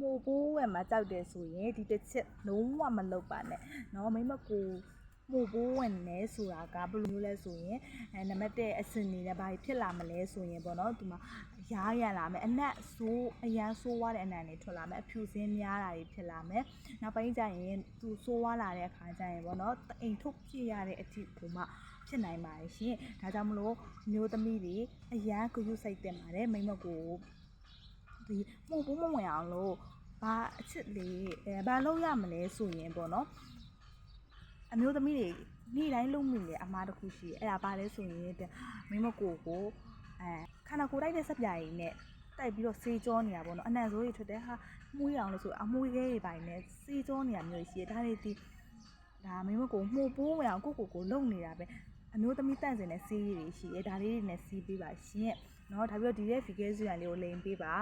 မှုပိုးဝယ်မှာကြောက်တယ်ဆိုရင်ဒီတစ်ချက်လုံးဝမလုပ်ပါနဲ့เนาะမိမကိုမှုပိုးဝင်နေဆိုတာကဘယ်လိုမျိုးလဲဆိုရင်အဲနံပါတ်1အစင်နေနဲ့ဘာဖြစ်လာမလဲဆိုရင်ပေါ့နော်ဒီမှာရားရလာမယ်အနက်ဆိုးအရန်ဆိုးွားတဲ့အနံ့တွေထွက်လာမယ်အဖြူစင်းများတာတွေဖြစ်လာမယ်နောက်ပိုင်းကျရင်သူဆိုးွားလာတဲ့အခါကျရင်ပေါ့နော်အိမ်ထုတ်ပြရတဲ့အထိကိုမှဖြစ်နိုင်ပါတယ်ရှင်ဒါကြောင့်မလို့မျိုးသမီးတွေအရန်ကူးယူစိတ်တင်ပါတယ်မိမကို ဒီမှုဘူးမဝင်အောင်လို့ဘာအချစ်လေးအဲဘာလုပ်ရမလဲဆိုရင်ပေါ့နော်အမျိုးသမီးတွေနေ့တိုင်းလုပ်မိလေအမားတစ်ခုရှိတယ်အဲ့ဒါဘာလဲဆိုရင်တဲ့မင်းမကိုကိုအဲခန္ဓာကိုယ်တိုက်တဲ့စက်ပြားရည်နဲ့တိုက်ပြီးတော့စေးကြောနေတာပေါ့နော်အနံ့ဆိုးတွေထွက်တယ်ဟာမှုရအောင်လို့ဆိုအမွှေးခဲတွေပိုင်းနဲ့စေးကြောနေတာမျိုးရှိတယ်ဒါတွေဒီဒါမင်းမကိုမှုပိုးဝင်အောင်ကိုကိုကိုလုံနေတာပဲအမျိုးသမီးတန့်စင်တဲ့စေးရည်တွေရှိတယ်ဒါလေးတွေနဲ့စီးပေးပါရှင်เนาะဒါပြီးတော့ဒီရဲ့ figure စီရန်လေးကိုလိန်ပေးပါ